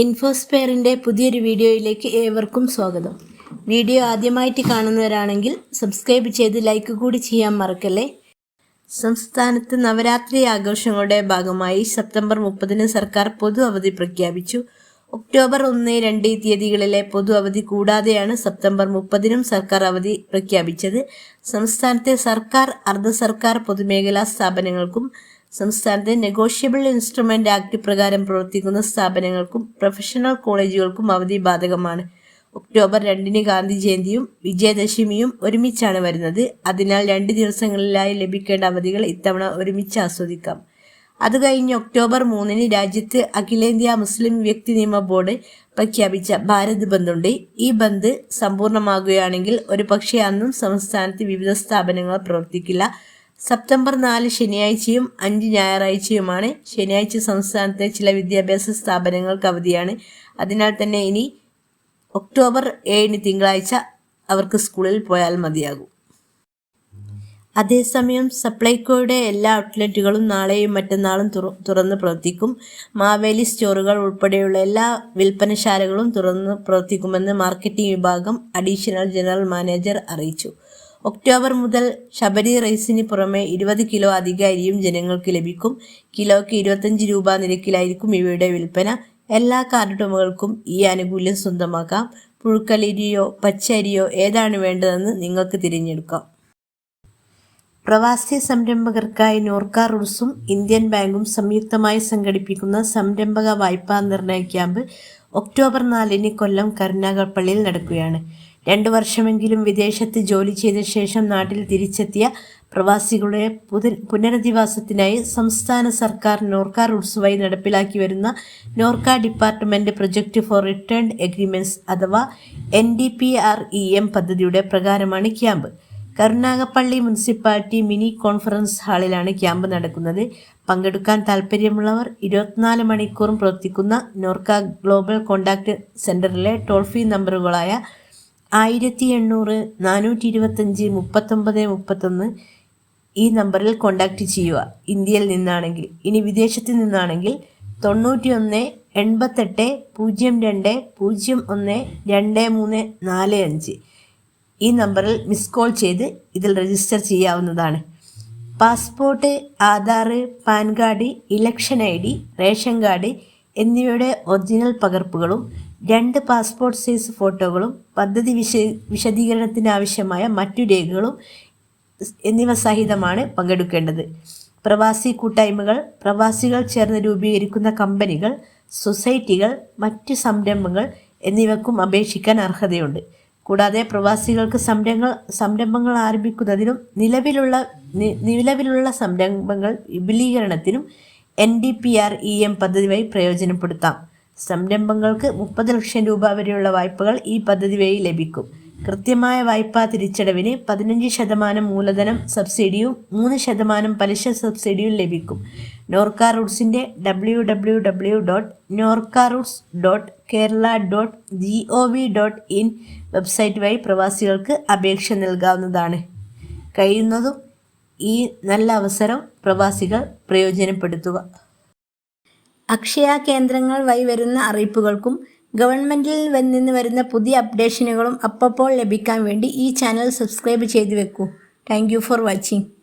ഇൻഫോസ്പെയറിന്റെ പുതിയൊരു വീഡിയോയിലേക്ക് ഏവർക്കും സ്വാഗതം. വീഡിയോ ആദ്യമായിട്ട് കാണുന്നവരാണെങ്കിൽ സബ്സ്ക്രൈബ് ചെയ്ത് ലൈക്ക് കൂടി ചെയ്യാൻ മറക്കല്ലേ? സംസ്ഥാനത്ത് നവരാത്രി ആഘോഷങ്ങളുടെ ഭാഗമായി സെപ്റ്റംബർ മുപ്പതിന് സർക്കാർ പൊതു അവധി പ്രഖ്യാപിച്ചു. ഒക്ടോബർ ഒന്ന് രണ്ട് തീയതികളിലെ പൊതു അവധി കൂടാതെയാണ് സെപ്റ്റംബർ മുപ്പതിനും സർക്കാർ അവധി പ്രഖ്യാപിച്ചത്. സംസ്ഥാനത്തെ സർക്കാർ അർദ്ധ സർക്കാർ പൊതുമേഖലാ സ്ഥാപനങ്ങൾക്കും സംസ്ഥാനത്തെ നെഗോഷ്യബിൾ ഇൻസ്ട്രുമെന്റ് ആക്ട് പ്രകാരം പ്രവർത്തിക്കുന്ന സ്ഥാപനങ്ങൾക്കും പ്രൊഫഷണൽ കോളേജുകൾക്കും അവധി ബാധകമാണ്. ഒക്ടോബർ രണ്ടിന് ഗാന്ധി ജയന്തിയും വിജയദശമിയും ഒരുമിച്ചാണ് വരുന്നത്. അതിനാൽ രണ്ട് ദിവസങ്ങളിലായി ലഭിക്കേണ്ട അവധികൾ ഇത്തവണ ഒരുമിച്ച് ആസ്വദിക്കാം. അത് കഴിഞ്ഞ് ഒക്ടോബർ മൂന്നിന് രാജ്യത്ത് അഖിലേന്ത്യാ മുസ്ലിം വ്യക്തി നിയമ ബോർഡ് പ്രഖ്യാപിച്ച ഭാരത് ബന്ദുണ്ട് ഈ ബന്ദ് സമ്പൂർണമാകുകയാണെങ്കിൽ ഒരു പക്ഷേ അന്നും സംസ്ഥാനത്ത് വിവിധ സ്ഥാപനങ്ങൾ പ്രവർത്തിക്കില്ല. സെപ്റ്റംബർ നാല് ശനിയാഴ്ചയും അഞ്ച് ഞായറാഴ്ചയുമാണ്. ശനിയാഴ്ച സംസ്ഥാനത്തെ ചില വിദ്യാഭ്യാസ സ്ഥാപനങ്ങൾക്ക് അവധിയാണ്. അതിനാൽ തന്നെ ഇനി ഒക്ടോബർ ഏഴിന് തിങ്കളാഴ്ച അവർക്ക് സ്കൂളിൽ പോയാൽ മതിയാകും. അതേസമയം സപ്ലൈകോയുടെ എല്ലാ ഔട്ട്ലെറ്റുകളും നാളെയും മറ്റന്നാളും തുറന്ന് പ്രവർത്തിക്കും. മാവേലി സ്റ്റോറുകൾ ഉൾപ്പെടെയുള്ള എല്ലാ വിൽപ്പനശാലകളും തുറന്ന് പ്രവർത്തിക്കുമെന്ന് മാർക്കറ്റിംഗ് വിഭാഗം അഡീഷണൽ ജനറൽ മാനേജർ അറിയിച്ചു. ഒക്ടോബർ മുതൽ ശബരി റൈസിന് പുറമെ ഇരുപത് കിലോ അധിക അരിയും ജനങ്ങൾക്ക് ലഭിക്കും. കിലോയ്ക്ക് ഇരുപത്തഞ്ച് രൂപ നിരക്കിലായിരിക്കും ഇവയുടെ വിൽപ്പന. എല്ലാ കാർഡുടമകൾക്കും ഈ ആനുകൂല്യം സ്വന്തമാക്കാം. പുഴുക്കലരിയോ പച്ചരിയോ ഏതാണ് വേണ്ടതെന്ന് നിങ്ങൾക്ക് തിരഞ്ഞെടുക്കാം. പ്രവാസി സംരംഭകർക്കായി നോർക്ക റൂട്ട്സും ഇന്ത്യൻ ബാങ്കും സംയുക്തമായി സംഘടിപ്പിക്കുന്ന സംരംഭക വായ്പാ നിർണയ ക്യാമ്പ് ഒക്ടോബർ നാലിന് കൊല്ലം കരുനാഗപ്പള്ളിയിൽ നടക്കുകയാണ്. രണ്ടു വർഷമെങ്കിലും വിദേശത്ത് ജോലി ചെയ്ത ശേഷം നാട്ടിൽ തിരിച്ചെത്തിയ പ്രവാസികളുടെ പുനരധിവാസത്തിനായി സംസ്ഥാന സർക്കാർ നോർക്ക റൂട്ട്സുമായി നടപ്പിലാക്കി വരുന്ന Norka department project for return agreements അഥവാ N D P R E M പദ്ധതിയുടെ പ്രകാരമാണ് camp. Karunagappally municipality mini conference ഹാളിലാണ് camp നടക്കുന്നത്. പങ്കെടുക്കാൻ താൽപ്പര്യമുള്ളവർ ഇരുപത്തിനാല് മണിക്കൂറും പ്രവർത്തിക്കുന്ന നോർക്ക ഗ്ലോബൽ കോണ്ടാക്ട് സെന്ററിലെ ടോൾ ഫ്രീ നമ്പറുകളായ ആയിരത്തി എണ്ണൂറ് നാനൂറ്റി ഇരുപത്തഞ്ച് മുപ്പത്തൊമ്പത് മുപ്പത്തൊന്ന് ഈ നമ്പറിൽ കോണ്ടാക്ട് ചെയ്യുക. ഇന്ത്യയിൽ നിന്നാണെങ്കിൽ ഇനി വിദേശത്ത് നിന്നാണെങ്കിൽ തൊണ്ണൂറ്റി ഒന്ന് എൺപത്തെട്ട് പൂജ്യം രണ്ട് പൂജ്യം ഒന്ന് രണ്ട് മൂന്ന് നാല് അഞ്ച്. ഈ നമ്പറിൽ മിസ് കോൾ ചെയ്ത് ഇതിൽ രജിസ്റ്റർ ചെയ്യാവുന്നതാണ്. Passport Aadhaar PAN card election I D ration card എന്നിവയുടെ ഒറിജിനൽ പകർപ്പുകളും രണ്ട് പാസ്പോർട്ട് സൈസ് ഫോട്ടോകളും പദ്ധതി വിശ വിശദീകരണത്തിനാവശ്യമായ മറ്റു രേഖകളും എന്നിവ സഹിതമാണ് പങ്കെടുക്കേണ്ടത്. പ്രവാസി കൂട്ടായ്മകൾ പ്രവാസികൾ ചേർന്ന് രൂപീകരിക്കുന്ന കമ്പനികൾ സൊസൈറ്റികൾ മറ്റ് സംരംഭങ്ങൾ എന്നിവക്കും അപേക്ഷിക്കാൻ അർഹതയുണ്ട്. കൂടാതെ പ്രവാസികൾക്ക് സംരംഭങ്ങൾ സംരംഭങ്ങൾ ആരംഭിക്കുന്നതിനും നിലവിലുള്ള നിലവിലുള്ള സംരംഭങ്ങൾ വിപുലീകരണത്തിനും N D P R E M പദ്ധതി വഴി പ്രയോജനപ്പെടുത്താം. സംരംഭങ്ങൾക്ക് മുപ്പത് ലക്ഷം രൂപ വരെയുള്ള വായ്പകൾ ഈ പദ്ധതി വഴി ലഭിക്കും. കൃത്യമായ വായ്പാ തിരിച്ചടവിന് പതിനഞ്ച് ശതമാനം മൂലധനം സബ്സിഡിയും മൂന്ന് ശതമാനം പലിശ സബ്സിഡിയും ലഭിക്കും. Norka റൂട്ട്സിന്റെ W W W dot Norka roots dot Kerala dot G O V dot in website വഴി പ്രവാസികൾക്ക് അപേക്ഷ നൽകാവുന്നതാണ്. കഴിയുന്നതും ഈ നല്ല അവസരം പ്രവാസികൾ പ്രയോജനപ്പെടുത്തുക. അക്ഷയ കേന്ദ്രങ്ങൾ വഴി വരുന്ന അറിയിപ്പുകൾക്കും ഗവൺമെന്റിൽ നിന്ന് വരുന്ന പുതിയ അപ്ഡേഷനുകളും അപ്പപ്പോൾ ലഭിക്കാൻ വേണ്ടി ഈ ചാനൽ സബ്സ്ക്രൈബ് ചെയ്തു വെക്കൂ. Thank for watching.